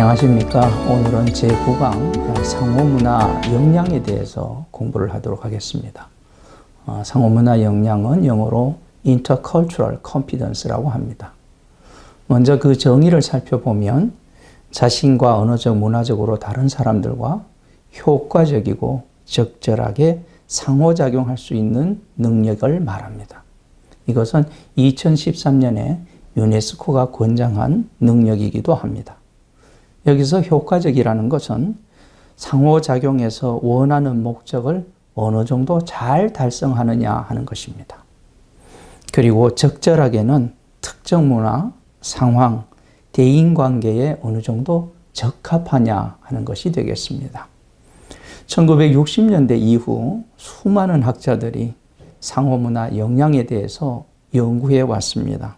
안녕하십니까. 오늘은 제9강 상호문화 역량에 대해서 공부를 하도록 하겠습니다. 어, 상호문화 역량은 영어로 intercultural competence라고 합니다. 먼저 그 정의를 살펴보면 자신과 언어적, 문화적으로 다른 사람들과 효과적이고 적절하게 상호작용할 수 있는 능력을 말합니다. 이것은 2013년에 유네스코가 권장한 능력이기도 합니다. 여기서 효과적이라는 것은 상호작용에서 원하는 목적을 어느 정도 잘 달성하느냐 하는 것입니다. 그리고 적절하게는 특정 문화, 상황, 대인 관계에 어느 정도 적합하냐 하는 것이 되겠습니다. 1960년대 이후 수많은 학자들이 상호문화 영향에 대해서 연구해 왔습니다.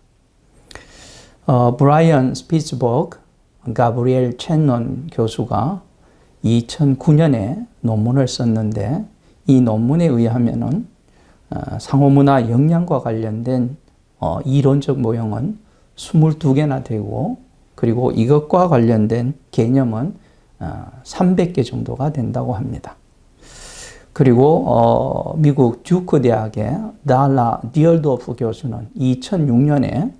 어, 브라이언 스피츠버그, 가브리엘 첸넌 교수가 2009년에 논문을 썼는데 이 논문에 의하면은 어, 상호문화 영향과 관련된 어, 이론적 모형은 22개나 되고 그리고 이것과 관련된 개념은 300개 어, 정도가 된다고 합니다. 그리고 어, 미국 듀크 대학의 달라 디얼도프 교수는 2006년에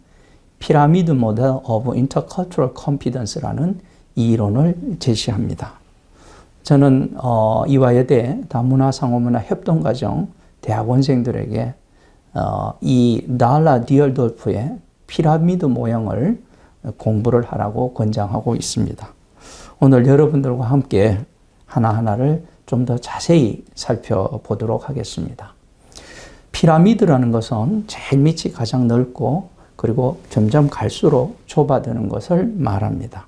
피라미드 모델 오브 인터컬처럴 컴피던스라는 이론을 제시합니다. 저는 어, 이화여대 다문화 상호문화 협동과정 대학원생들에게 어, 이 달라 디얼돌프의 피라미드 모형을 공부를 하라고 권장하고 있습니다. 오늘 여러분들과 함께 하나하나를 좀 더 자세히 살펴보도록 하겠습니다. 피라미드라는 것은 제일 밑이 가장 넓고 그리고 점점 갈수록 좁아드는 것을 말합니다.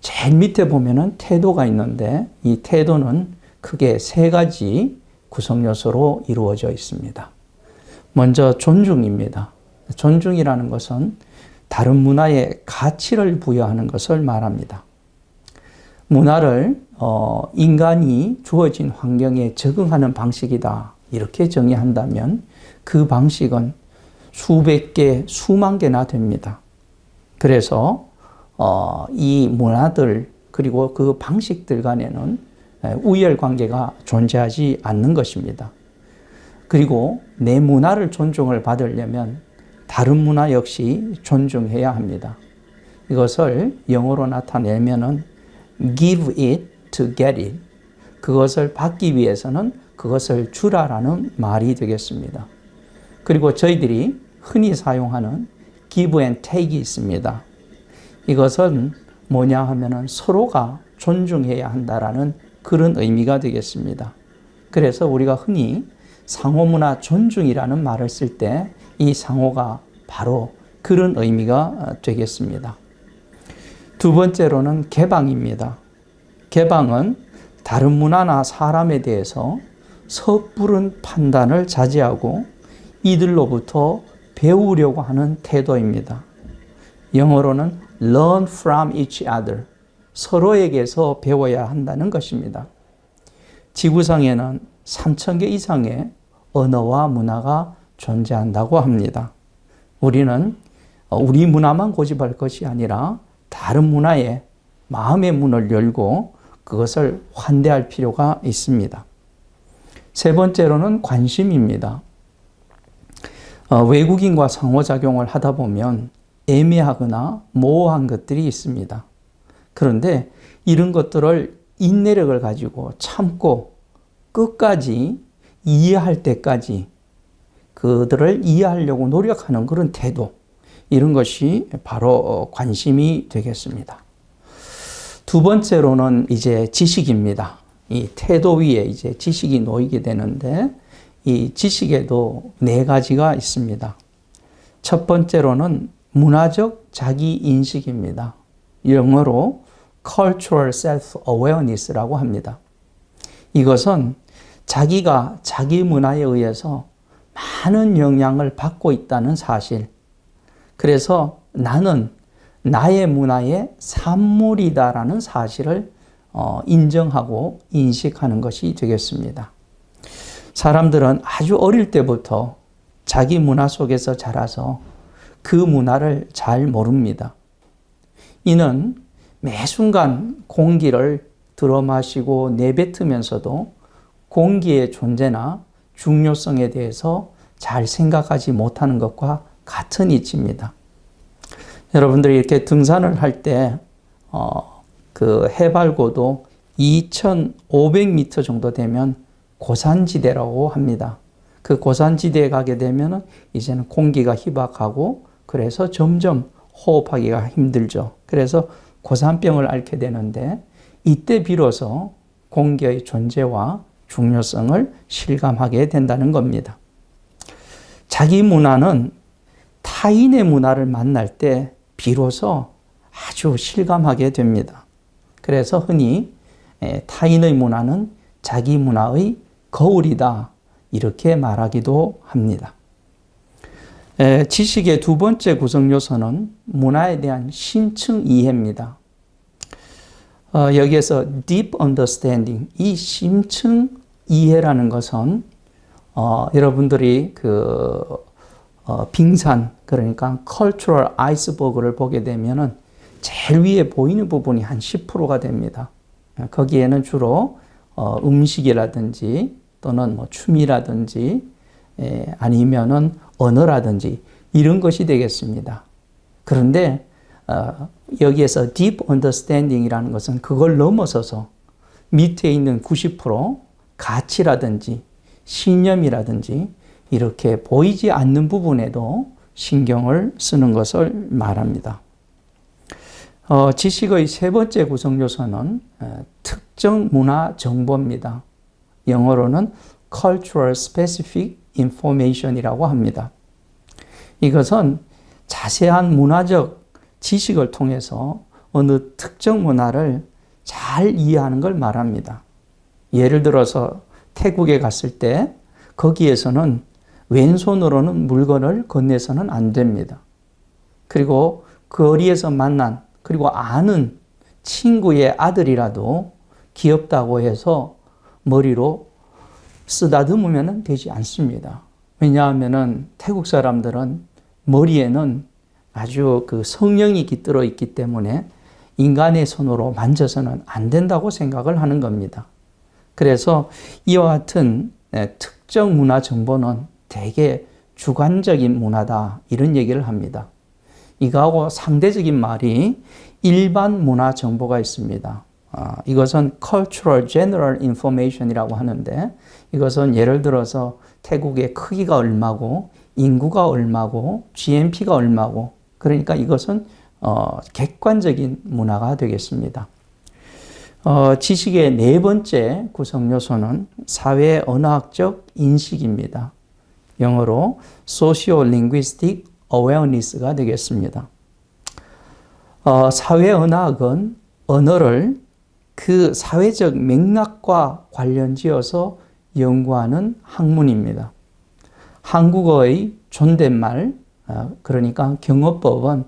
제일 밑에 보면은 태도가 있는데 이 태도는 크게 세 가지 구성 요소로 이루어져 있습니다. 먼저 존중입니다. 존중이라는 것은 다른 문화에 가치를 부여하는 것을 말합니다. 문화를 어, 인간이 주어진 환경에 적응하는 방식이다. 이렇게 정의한다면 그 방식은 수백 개, 수만 개나 됩니다. 그래서 어, 이 문화들 그리고 그 방식들 간에는 우열 관계가 존재하지 않는 것입니다. 그리고 내 문화를 존중을 받으려면 다른 문화 역시 존중해야 합니다. 이것을 영어로 나타내면은 give it to get it. 그것을 받기 위해서는 그것을 주라라는 말이 되겠습니다. 그리고 저희들이 흔히 사용하는 give and take이 있습니다. 이것은 뭐냐 하면은 서로가 존중해야 한다라는 그런 의미가 되겠습니다. 그래서 우리가 흔히 상호문화 존중이라는 말을 쓸 때 이 상호가 바로 그런 의미가 되겠습니다. 두 번째로는 개방입니다. 개방은 다른 문화나 사람에 대해서 섣부른 판단을 자제하고 이들로부터 배우려고 하는 태도입니다. 영어로는 learn from each other. 서로에게서 배워야 한다는 것입니다. 지구상에는 3천 개 이상의 언어와 문화가 존재한다고 합니다. 우리는 우리 문화만 고집할 것이 아니라 다른 문화에 마음의 문을 열고 그것을 환대할 필요가 있습니다. 세 번째로는 관심입니다. 어, 외국인과 상호작용을 하다 보면 애매하거나 모호한 것들이 있습니다. 그런데 이런 것들을 인내력을 가지고 참고 끝까지 이해할 때까지 그들을 이해하려고 노력하는 그런 태도, 이런 것이 바로 어, 관심이 되겠습니다. 두 번째로는 이제 지식입니다. 이 태도 위에 이제 지식이 놓이게 되는데 이 지식에도 네 가지가 있습니다. 첫 번째로는 문화적 자기 인식입니다. 영어로 cultural self-awareness라고 합니다. 이것은 자기가 자기 문화에 의해서 많은 영향을 받고 있다는 사실. 그래서 나는 나의 문화의 산물이다라는 사실을 어, 인정하고 인식하는 것이 되겠습니다. 사람들은 아주 어릴 때부터 자기 문화 속에서 자라서 그 문화를 잘 모릅니다. 이는 매 순간 공기를 들어 마시고 내뱉으면서도 공기의 존재나 중요성에 대해서 잘 생각하지 못하는 것과 같은 이치입니다. 여러분들이 이렇게 등산을 할 때, 어, 그 해발고도 2,500m 정도 되면 고산지대라고 합니다. 그 고산지대에 가게 되면 이제는 공기가 희박하고 그래서 점점 호흡하기가 힘들죠. 그래서 고산병을 앓게 되는데 이때 비로소 공기의 존재와 중요성을 실감하게 된다는 겁니다. 자기 문화는 타인의 문화를 만날 때 비로소 아주 실감하게 됩니다. 그래서 흔히 타인의 문화는 자기 문화의 거울이다. 이렇게 말하기도 합니다. 지식의 두 번째 구성 요소는 문화에 대한 심층 이해입니다. 어, 여기에서 deep understanding, 이 심층 이해라는 것은 어, 여러분들이 그 어, 빙산 그러니까 cultural iceberg를 보게 되면은 제일 위에 보이는 부분이 한 10%가 됩니다. 거기에는 주로 어, 음식이라든지 또는 뭐 춤이라든지 에, 아니면은 언어라든지 이런 것이 되겠습니다. 그런데 어, 여기에서 deep understanding이라는 것은 그걸 넘어서서 밑에 있는 90% 가치라든지 신념이라든지 이렇게 보이지 않는 부분에도 신경을 쓰는 것을 말합니다. 어, 지식의 세 번째 구성 요소는 어, 특정 문화 정보입니다. 영어로는 cultural specific information이라고 합니다. 이것은 자세한 문화적 지식을 통해서 어느 특정 문화를 잘 이해하는 걸 말합니다. 예를 들어서 태국에 갔을 때 거기에서는 왼손으로는 물건을 건네서는 안 됩니다. 그리고 거리에서 만난 그리고 아는 친구의 아들이라도 귀엽다고 해서 머리로 쓰다듬으면 되지 않습니다. 왜냐하면 태국 사람들은 머리에는 아주 그 성령이 깃들어 있기 때문에 인간의 손으로 만져서는 안 된다고 생각을 하는 겁니다. 그래서 이와 같은 특정 문화 정보는 대개 주관적인 문화다 이런 얘기를 합니다. 이거하고 상대적인 말이 일반 문화 정보가 있습니다. 아, 이것은 cultural general information이라고 하는데 이것은 예를 들어서 태국의 크기가 얼마고 인구가 얼마고 GNP가 얼마고 그러니까 이것은 어, 객관적인 문화가 되겠습니다. 어, 지식의 네 번째 구성 요소는 사회 언어학적 인식입니다. 영어로 socio-linguistic awareness가 되겠습니다. 어, 사회 언어학은 언어를 그 사회적 맥락과 관련지어서 연구하는 학문입니다. 한국어의 존댓말, 어, 그러니까 경어법은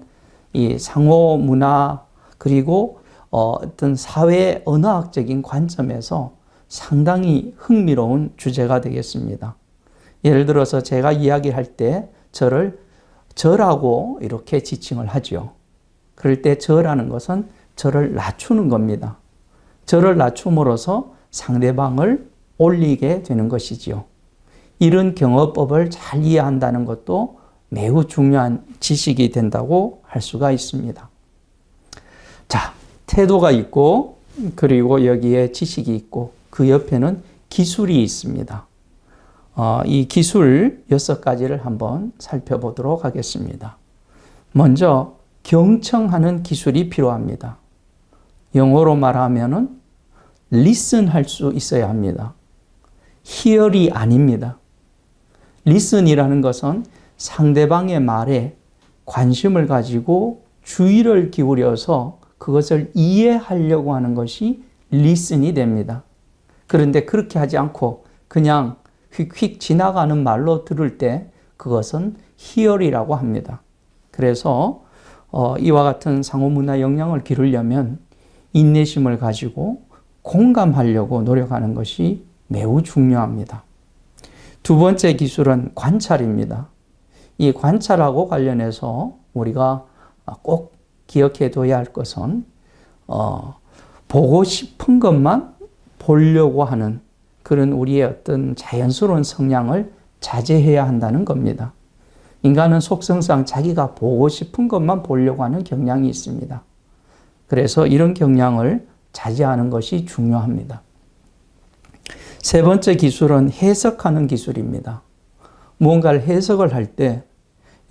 이 상호 문화 그리고 어, 어떤 사회 언어학적인 관점에서 상당히 흥미로운 주제가 되겠습니다. 예를 들어서 제가 이야기할 때 저를 저라고 이렇게 지칭을 하죠. 그럴 때 저라는 것은 저를 낮추는 겁니다. 저를 낮춤으로써 상대방을 올리게 되는 것이지요. 이런 경어법을 잘 이해한다는 것도 매우 중요한 지식이 된다고 할 수가 있습니다. 자, 태도가 있고, 그리고 여기에 지식이 있고, 그 옆에는 기술이 있습니다. 어, 이 기술 여섯 가지를 한번 살펴보도록 하겠습니다. 먼저, 경청하는 기술이 필요합니다. 영어로 말하면은 listen 할 수 있어야 합니다. hear이 아닙니다. listen이라는 것은 상대방의 말에 관심을 가지고 주의를 기울여서 그것을 이해하려고 하는 것이 listen이 됩니다. 그런데 그렇게 하지 않고 그냥 휙휙 지나가는 말로 들을 때 그것은 hear이라고 합니다. 그래서 어, 이와 같은 상호문화 역량을 기르려면 인내심을 가지고 공감하려고 노력하는 것이 매우 중요합니다. 두 번째 기술은 관찰입니다. 이 관찰하고 관련해서 우리가 꼭 기억해 둬야 할 것은 어, 보고 싶은 것만 보려고 하는 그런 우리의 어떤 자연스러운 성향을 자제해야 한다는 겁니다. 인간은 속성상 자기가 보고 싶은 것만 보려고 하는 경향이 있습니다. 그래서 이런 경향을 자제하는 것이 중요합니다. 세 번째 기술은 해석하는 기술입니다. 무언가를 해석을 할 때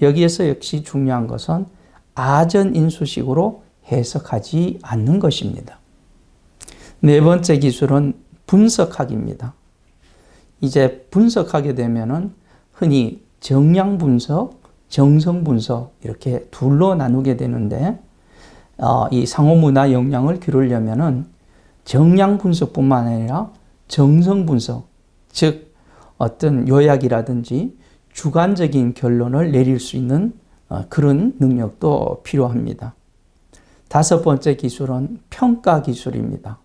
여기에서 역시 중요한 것은 아전 인수식으로 해석하지 않는 것입니다. 네 번째 기술은 분석하기입니다. 이제 분석하게 되면은 흔히 정량 분석, 정성 분석 이렇게 둘로 나누게 되는데 어, 이 상호 문화 역량을 기르려면은 정량 분석뿐만 아니라 정성 분석, 즉 어떤 요약이라든지 주관적인 결론을 내릴 수 있는 어, 그런 능력도 필요합니다. 다섯 번째 기술은 평가 기술입니다.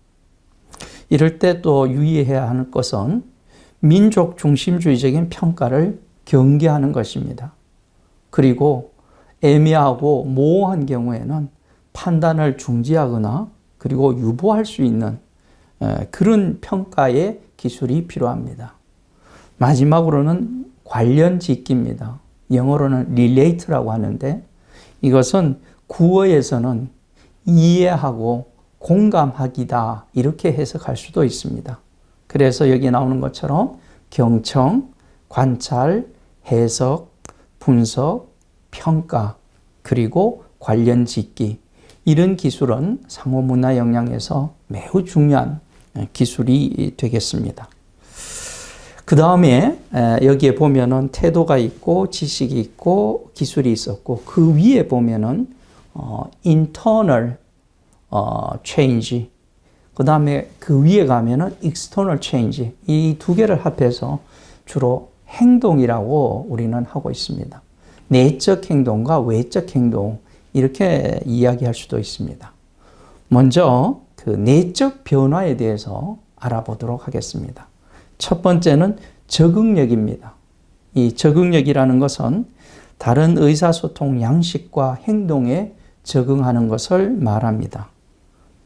이럴 때 또 유의해야 하는 것은 민족 중심주의적인 평가를 경계하는 것입니다. 그리고 애매하고 모호한 경우에는 판단을 중지하거나 그리고 유보할 수 있는 그런 평가의 기술이 필요합니다. 마지막으로는 관련 짓기입니다. 영어로는 relate라고 하는데 이것은 구어에서는 이해하고 공감하기다 이렇게 해석할 수도 있습니다. 그래서 여기 나오는 것처럼 경청, 관찰, 해석, 분석, 평가, 그리고 관련 짓기 이런 기술은 상호 문화 역량에서 매우 중요한 기술이 되겠습니다. 그 다음에 여기에 보면은 태도가 있고 지식이 있고 기술이 있었고 그 위에 보면은 어, internal 어, change 그 다음에 그 위에 가면은 external change 이 두 개를 합해서 주로 행동이라고 우리는 하고 있습니다. 내적 행동과 외적 행동 이렇게 이야기할 수도 있습니다. 먼저 그 내적 변화에 대해서 알아보도록 하겠습니다. 첫 번째는 적응력입니다. 이 적응력이라는 것은 다른 의사소통 양식과 행동에 적응하는 것을 말합니다.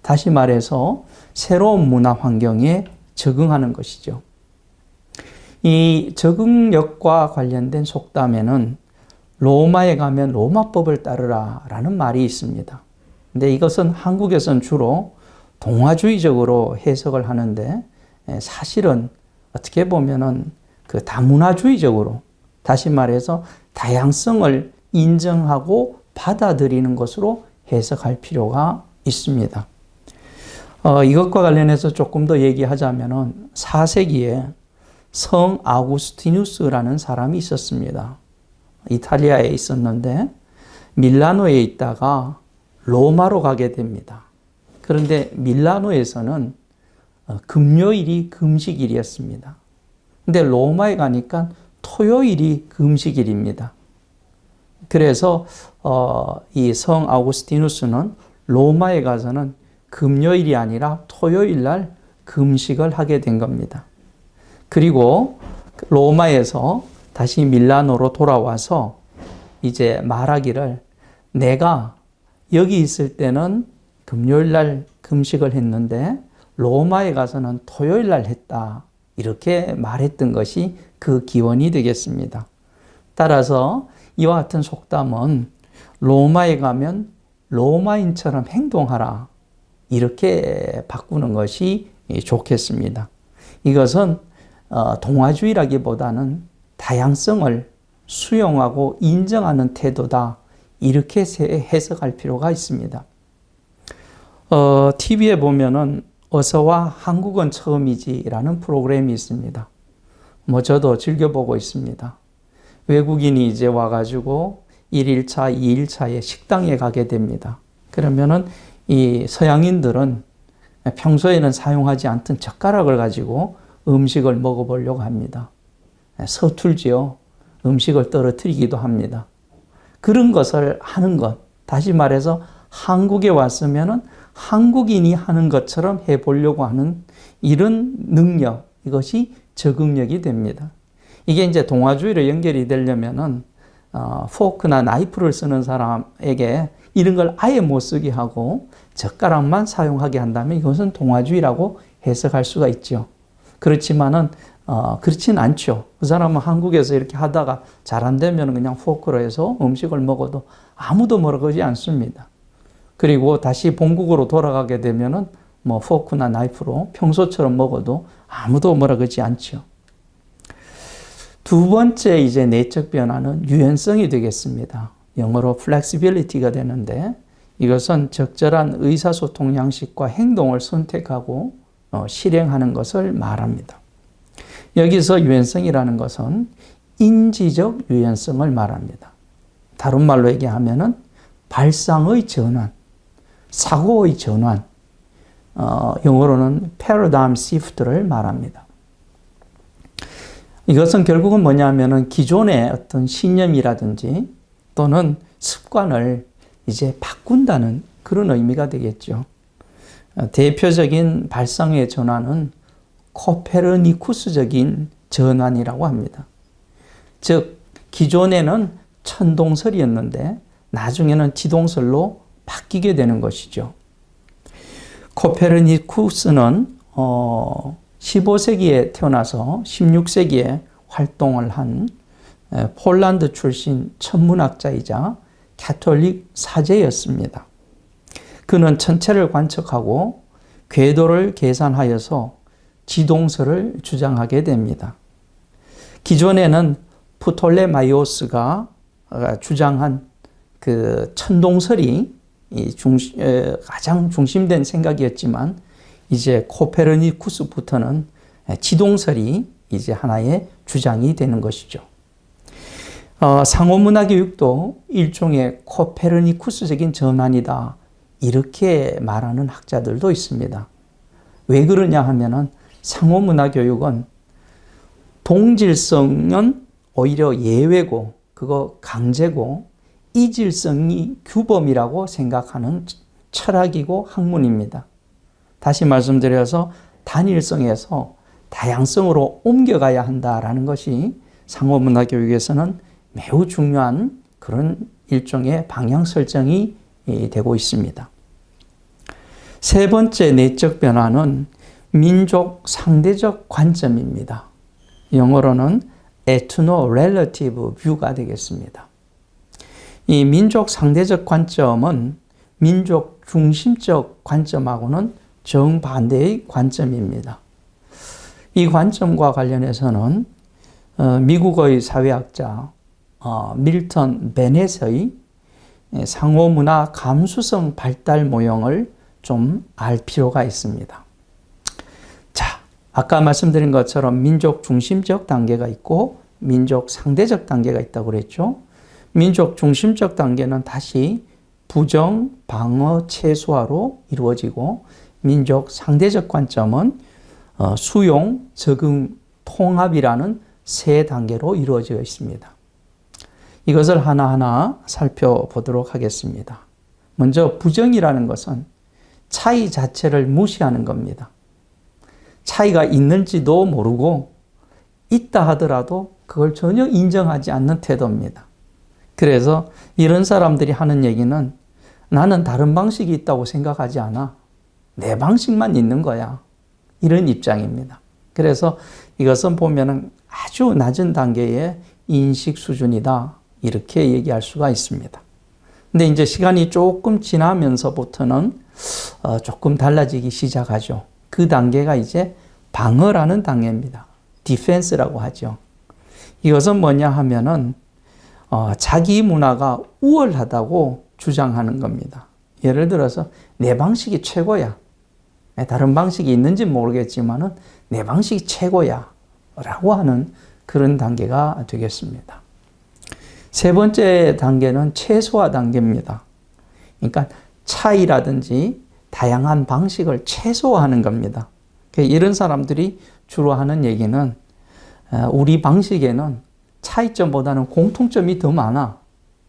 다시 말해서 새로운 문화 환경에 적응하는 것이죠. 이 적응력과 관련된 속담에는 로마에 가면 로마법을 따르라 라는 말이 있습니다. 근데 이것은 한국에선 주로 동화주의적으로 해석을 하는데 사실은 어떻게 보면은 그 다문화주의적으로 다시 말해서 다양성을 인정하고 받아들이는 것으로 해석할 필요가 있습니다. 어, 이것과 관련해서 조금 더 얘기하자면은 4세기에 성 아우구스티누스라는 사람이 있었습니다. 이탈리아에 있었는데 밀라노에 있다가 로마로 가게 됩니다. 그런데 밀라노에서는 어, 금요일이 금식일이었습니다. 근데 로마에 가니까 토요일이 금식일입니다. 그래서 어, 이 성 아우구스티누스는 로마에 가서는 금요일이 아니라 토요일 날 금식을 하게 된 겁니다. 그리고 로마에서 다시 밀라노로 돌아와서 이제 말하기를 내가 여기 있을 때는 금요일 날 금식을 했는데 로마에 가서는 토요일 날 했다. 이렇게 말했던 것이 그 기원이 되겠습니다. 따라서 이와 같은 속담은 로마에 가면 로마인처럼 행동하라. 이렇게 바꾸는 것이 좋겠습니다. 이것은 어, 동화주의라기보다는 다양성을 수용하고 인정하는 태도다. 이렇게 해석할 필요가 있습니다. 어, TV에 보면은 어서와 한국은 처음이지라는 프로그램이 있습니다. 뭐 저도 즐겨보고 있습니다. 외국인이 이제 와가지고 1일차, 2일차에 식당에 가게 됩니다. 그러면은 이 서양인들은 평소에는 사용하지 않던 젓가락을 가지고 음식을 먹어보려고 합니다. 서툴지요. 음식을 떨어뜨리기도 합니다. 그런 것을 하는 것, 다시 말해서 한국에 왔으면은 한국인이 하는 것처럼 해보려고 하는 이런 능력, 이것이 적응력이 됩니다. 이게 이제 동화주의로 연결이 되려면은 어, 포크나 나이프를 쓰는 사람에게 이런 걸 아예 못 쓰게 하고 젓가락만 사용하게 한다면 이것은 동화주의라고 해석할 수가 있죠. 그렇지만은 어, 그렇진 않죠. 그 사람은 한국에서 이렇게 하다가 잘 안 되면 그냥 포크로 해서 음식을 먹어도 아무도 그러지 않습니다. 그리고 다시 본국으로 돌아가게 되면은 뭐 포크나 나이프로 평소처럼 먹어도 아무도 그러지 않죠. 두 번째 이제 내적 변화는 유연성이 되겠습니다. 영어로 flexibility가 되는데 이것은 적절한 의사소통 양식과 행동을 선택하고 어, 실행하는 것을 말합니다. 여기서 유연성이라는 것은 인지적 유연성을 말합니다. 다른 말로 얘기하면은 발상의 전환, 사고의 전환, 어, 영어로는 paradigm shift를 말합니다. 이것은 결국은 뭐냐면은 기존의 어떤 신념이라든지 또는 습관을 이제 바꾼다는 그런 의미가 되겠죠. 어, 대표적인 발상의 전환은 코페르니쿠스적인 전환이라고 합니다. 즉, 기존에는 천동설이었는데 나중에는 지동설로 바뀌게 되는 것이죠. 코페르니쿠스는 어, 15세기에 태어나서 16세기에 활동을 한 폴란드 출신 천문학자이자 캐톨릭 사제였습니다. 그는 천체를 관측하고 궤도를 계산하여서 지동설을 주장하게 됩니다. 기존에는 프톨레마이오스가 주장한 그 천동설이 가장 중심된 생각이었지만 이제 코페르니쿠스부터는 지동설이 이제 하나의 주장이 되는 것이죠. 어, 상호문화 교육도 일종의 코페르니쿠스적인 전환이다. 이렇게 말하는 학자들도 있습니다. 왜 그러냐 하면은 상호문화 교육은 동질성은 오히려 예외고 그거 강제고 이질성이 규범이라고 생각하는 철학이고 학문입니다. 다시 말씀드려서 단일성에서 다양성으로 옮겨가야 한다라는 것이 상호문화 교육에서는 매우 중요한 그런 일종의 방향 설정이 되고 있습니다. 세 번째 내적 변화는 민족 상대적 관점입니다. 영어로는 ethno relative view가 되겠습니다. 이 민족 상대적 관점은 민족 중심적 관점하고는 정반대의 관점입니다. 이 관점과 관련해서는 어, 미국의 사회학자 어, 밀턴 베넷의 상호문화 감수성 발달 모형을 좀 알 필요가 있습니다. 자, 아까 말씀드린 것처럼 민족 중심적 단계가 있고 민족 상대적 단계가 있다고 그랬죠. 민족 중심적 단계는 다시 부정, 방어, 최소화로 이루어지고 민족 상대적 관점은 어, 수용, 적응, 통합이라는 세 단계로 이루어져 있습니다. 이것을 하나하나 살펴보도록 하겠습니다. 먼저 부정이라는 것은 차이 자체를 무시하는 겁니다. 차이가 있는지도 모르고 있다 하더라도 그걸 전혀 인정하지 않는 태도입니다. 그래서 이런 사람들이 하는 얘기는 나는 다른 방식이 있다고 생각하지 않아. 내 방식만 있는 거야. 이런 입장입니다. 그래서 이것은 보면은 아주 낮은 단계의 인식 수준이다. 이렇게 얘기할 수가 있습니다. 근데 이제 시간이 조금 지나면서부터는 어, 조금 달라지기 시작하죠. 그 단계가 이제 방어라는 단계입니다. 디펜스라고 하죠. 이것은 뭐냐 하면은 어, 자기 문화가 우월하다고 주장하는 겁니다. 예를 들어서 내 방식이 최고야. 다른 방식이 있는지 모르겠지만은 내 방식이 최고야. 라고 하는 그런 단계가 되겠습니다. 세 번째 단계는 최소화 단계입니다. 그러니까 차이라든지 다양한 방식을 최소화하는 겁니다. 이런 사람들이 주로 하는 얘기는 어, 우리 방식에는 차이점보다는 공통점이 더 많아.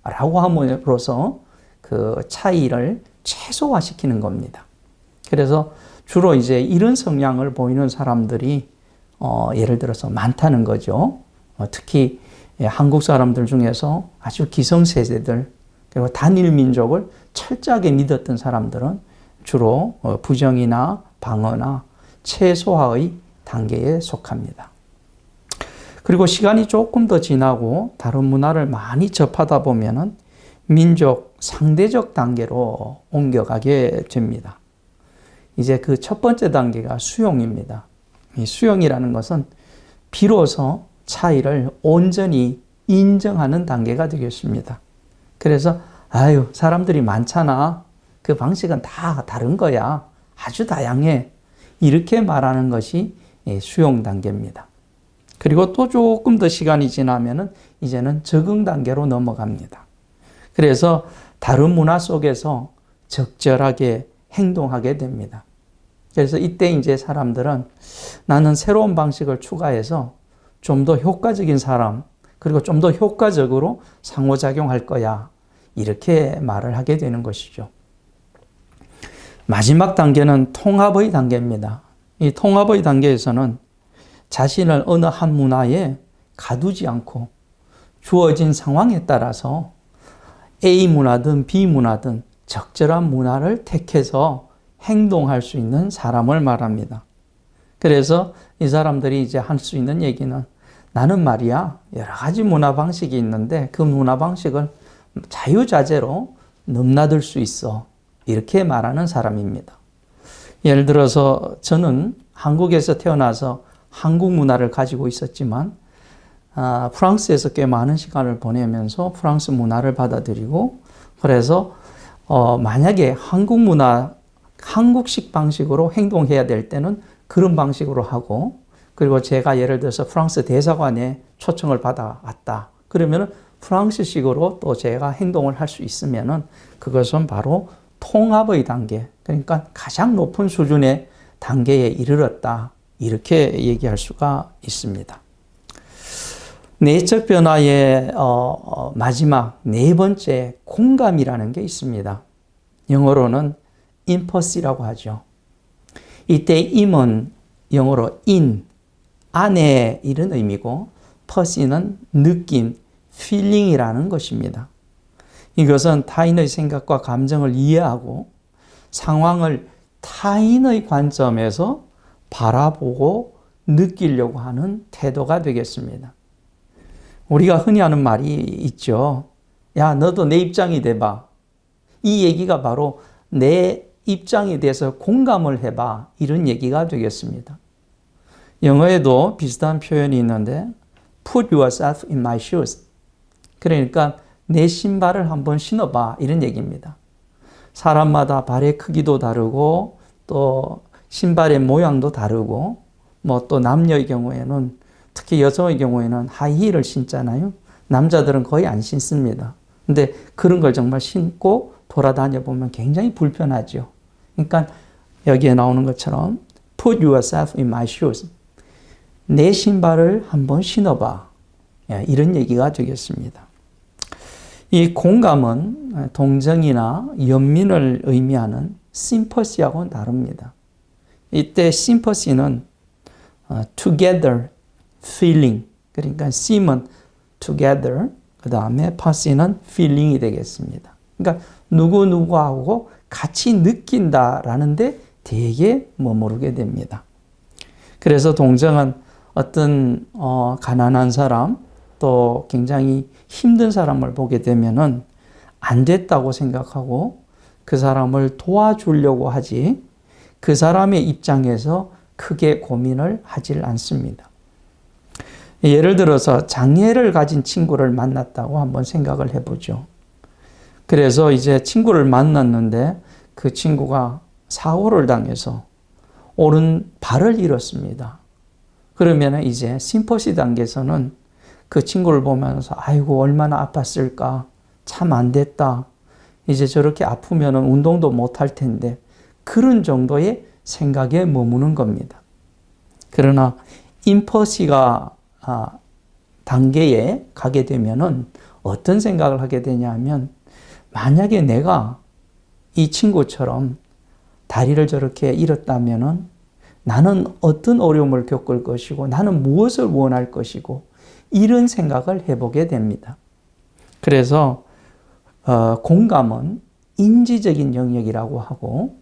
라고 함으로써 그 차이를 최소화시키는 겁니다. 그래서 주로 이제 이런 성향을 보이는 사람들이 어, 예를 들어서 많다는 거죠. 어, 특히 한국 사람들 중에서 아주 기성세대들 그리고 단일 민족을 철저하게 믿었던 사람들은 주로 어, 부정이나 방어나 최소화의 단계에 속합니다. 그리고 시간이 조금 더 지나고 다른 문화를 많이 접하다 보면은 민족 상대적 단계로 옮겨가게 됩니다. 이제 그 첫 번째 단계가 수용입니다. 이 수용이라는 것은 비로소 차이를 온전히 인정하는 단계가 되겠습니다. 그래서 아유 사람들이 많잖아. 그 방식은 다 다른 거야. 아주 다양해. 이렇게 말하는 것이 예, 수용 단계입니다. 그리고 또 조금 더 시간이 지나면은 이제는 적응 단계로 넘어갑니다. 그래서 다른 문화 속에서 적절하게 행동하게 됩니다. 그래서 이때 이제 사람들은 나는 새로운 방식을 추가해서 좀 더 효과적인 사람, 그리고 좀 더 효과적으로 상호작용할 거야. 이렇게 말을 하게 되는 것이죠. 마지막 단계는 통합의 단계입니다. 이 통합의 단계에서는 자신을 어느 한 문화에 가두지 않고 주어진 상황에 따라서 A 문화든 B 문화든 적절한 문화를 택해서 행동할 수 있는 사람을 말합니다. 그래서 이 사람들이 이제 할 수 있는 얘기는 나는 말이야 여러 가지 문화 방식이 있는데 그 문화 방식을 자유자재로 넘나들 수 있어. 이렇게 말하는 사람입니다. 예를 들어서 저는 한국에서 태어나서 한국 문화를 가지고 있었지만 아, 프랑스에서 꽤 많은 시간을 보내면서 프랑스 문화를 받아들이고 그래서 어, 만약에 한국 문화 한국식 방식으로 행동해야 될 때는 그런 방식으로 하고 그리고 제가 예를 들어서 프랑스 대사관에 초청을 받아왔다. 그러면 프랑스식으로 또 제가 행동을 할 수 있으면은 그것은 바로 통합의 단계, 그러니까 가장 높은 수준의 단계에 이르렀다. 이렇게 얘기할 수가 있습니다. 내적 변화의 어, 마지막 네 번째 공감이라는 게 있습니다. 영어로는 인퍼시라고 하죠. 이때 임은 영어로 in, 안에 이런 의미고 퍼시는 느낌, feeling이라는 것입니다. 이것은 타인의 생각과 감정을 이해하고 상황을 타인의 관점에서 바라보고 느끼려고 하는 태도가 되겠습니다. 우리가 흔히 하는 말이 있죠. 야, 너도 내 입장이 돼봐. 이 얘기가 바로 내 입장에 대해서 공감을 해봐. 이런 얘기가 되겠습니다. 영어에도 비슷한 표현이 있는데, put yourself in my shoes. 그러니까 내 신발을 한번 신어봐. 이런 얘기입니다. 사람마다 발의 크기도 다르고 또 신발의 모양도 다르고 뭐 또 남녀의 경우에는 특히 여성의 경우에는 하이힐을 신잖아요. 남자들은 거의 안 신습니다. 근데 그런 걸 정말 신고 돌아다녀 보면 굉장히 불편하죠. 그러니까 여기에 나오는 것처럼 put yourself in my shoes. 내 신발을 한번 신어봐. 예, 이런 얘기가 되겠습니다. 이 공감은 동정이나 연민을 의미하는 심퍼시하고는 다릅니다. 이때 심퍼시는 어, together feeling 그러니까 sim은 together 그 다음에 퍼시는 feeling이 되겠습니다. 그러니까 누구 누구하고 같이 느낀다라는데 되게 머무르게 됩니다. 그래서 동정은 어떤 어, 가난한 사람 또 굉장히 힘든 사람을 보게 되면은 안 됐다고 생각하고 그 사람을 도와주려고 하지 그 사람의 입장에서 크게 고민을 하질 않습니다. 예를 들어서 장애를 가진 친구를 만났다고 한번 생각을 해보죠. 그래서 이제 친구를 만났는데 그 친구가 사고를 당해서 오른 발을 잃었습니다. 그러면 이제 심퍼시 단계에서는 그 친구를 보면서 아이고 얼마나 아팠을까 참 안 됐다 이제 저렇게 아프면 운동도 못 할 텐데 그런 정도의 생각에 머무는 겁니다. 그러나 인퍼시가 아, 단계에 가게 되면은 어떤 생각을 하게 되냐면 만약에 내가 이 친구처럼 다리를 저렇게 잃었다면은 나는 어떤 어려움을 겪을 것이고 나는 무엇을 원할 것이고 이런 생각을 해보게 됩니다. 그래서 어, 공감은 인지적인 영역이라고 하고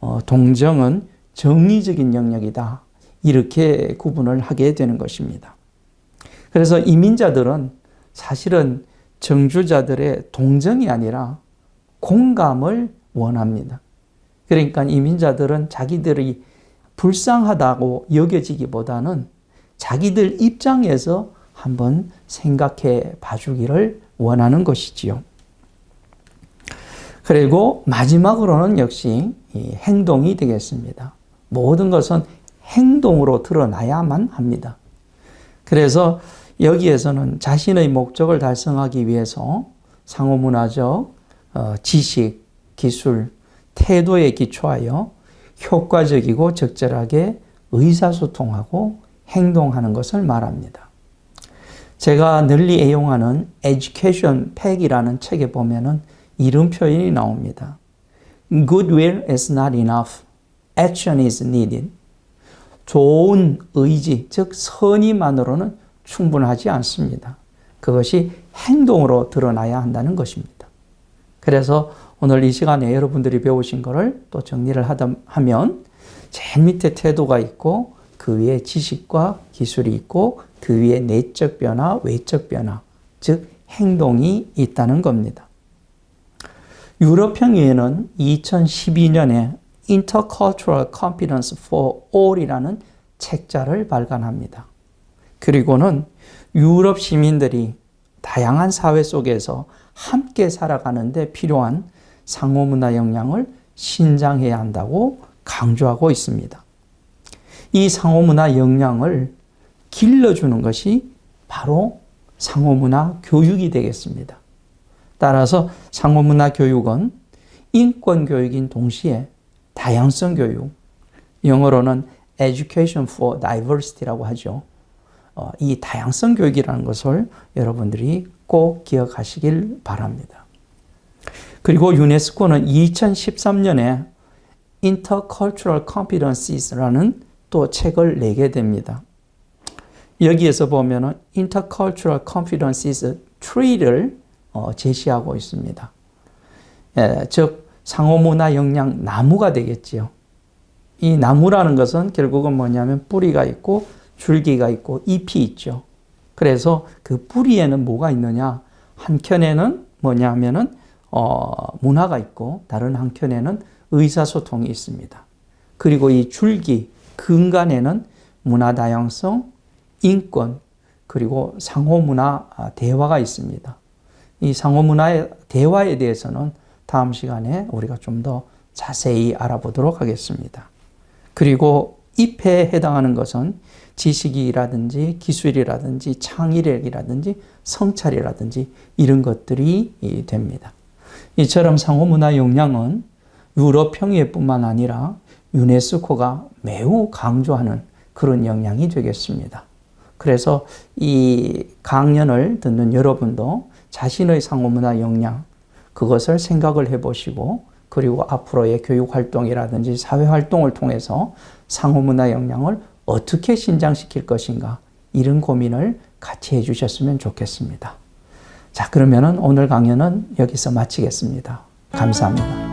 어, 동정은 정의적인 영역이다. 이렇게 구분을 하게 되는 것입니다. 그래서 이민자들은 사실은 정주자들의 동정이 아니라 공감을 원합니다. 그러니까 이민자들은 자기들이 불쌍하다고 여겨지기보다는 자기들 입장에서 한번 생각해 봐주기를 원하는 것이지요. 그리고 마지막으로는 역시 행동이 되겠습니다. 모든 것은 행동으로 드러나야만 합니다. 그래서 여기에서는 자신의 목적을 달성하기 위해서 상호문화적 어, 지식, 기술, 태도에 기초하여 효과적이고 적절하게 의사소통하고 행동하는 것을 말합니다. 제가 널리 애용하는 Education Pack이라는 책에 보면은 이런 표현이 나옵니다. Goodwill is not enough. Action is needed. 좋은 의지, 즉 선의만으로는 충분하지 않습니다. 그것이 행동으로 드러나야 한다는 것입니다. 그래서 오늘 이 시간에 여러분들이 배우신 것을 또 정리를 하다 하면 제일 밑에 태도가 있고 그 위에 지식과 기술이 있고 그 위에 내적 변화, 외적 변화, 즉 행동이 있다는 겁니다. 유럽평의회는 2012년에 Intercultural Competence for All이라는 책자를 발간합니다. 그리고는 유럽 시민들이 다양한 사회 속에서 함께 살아가는데 필요한 상호문화 역량을 신장해야 한다고 강조하고 있습니다. 이 상호문화 역량을 길러주는 것이 바로 상호문화 교육이 되겠습니다. 따라서 상호문화 교육은 인권 교육인 동시에 다양성 교육, 영어로는 Education for Diversity라고 하죠. 어, 이 다양성 교육이라는 것을 여러분들이 꼭 기억하시길 바랍니다. 그리고 유네스코는 2013년에 Intercultural Competences라는 또 책을 내게 됩니다. 여기에서 보면은 Intercultural Competencies Tree를 어, 제시하고 있습니다. 예, 즉 상호문화 역량 나무가 되겠지요. 이 나무라는 것은 결국은 뭐냐면 뿌리가 있고 줄기가 있고 잎이 있죠. 그래서 그 뿌리에는 뭐가 있느냐? 한 켠에는 뭐냐 하면은 어, 문화가 있고 다른 한 켠에는 의사소통이 있습니다. 그리고 이 줄기 근간에는 문화 다양성, 인권 그리고 상호문화 아, 대화가 있습니다. 이 상호문화의 대화에 대해서는 다음 시간에 우리가 좀 더 자세히 알아보도록 하겠습니다. 그리고 잎에 해당하는 것은 지식이라든지 기술이라든지 창의력이라든지 성찰이라든지 이런 것들이 됩니다. 이처럼 상호문화 역량은 유럽 평의회뿐만 아니라 유네스코가 매우 강조하는 그런 역량이 되겠습니다. 그래서 이 강연을 듣는 여러분도 자신의 상호문화 역량 그것을 생각을 해보시고 그리고 앞으로의 교육 활동이라든지 사회 활동을 통해서 상호문화 역량을 어떻게 신장시킬 것인가 이런 고민을 같이 해주셨으면 좋겠습니다. 자 그러면은 오늘 강연은 여기서 마치겠습니다. 감사합니다.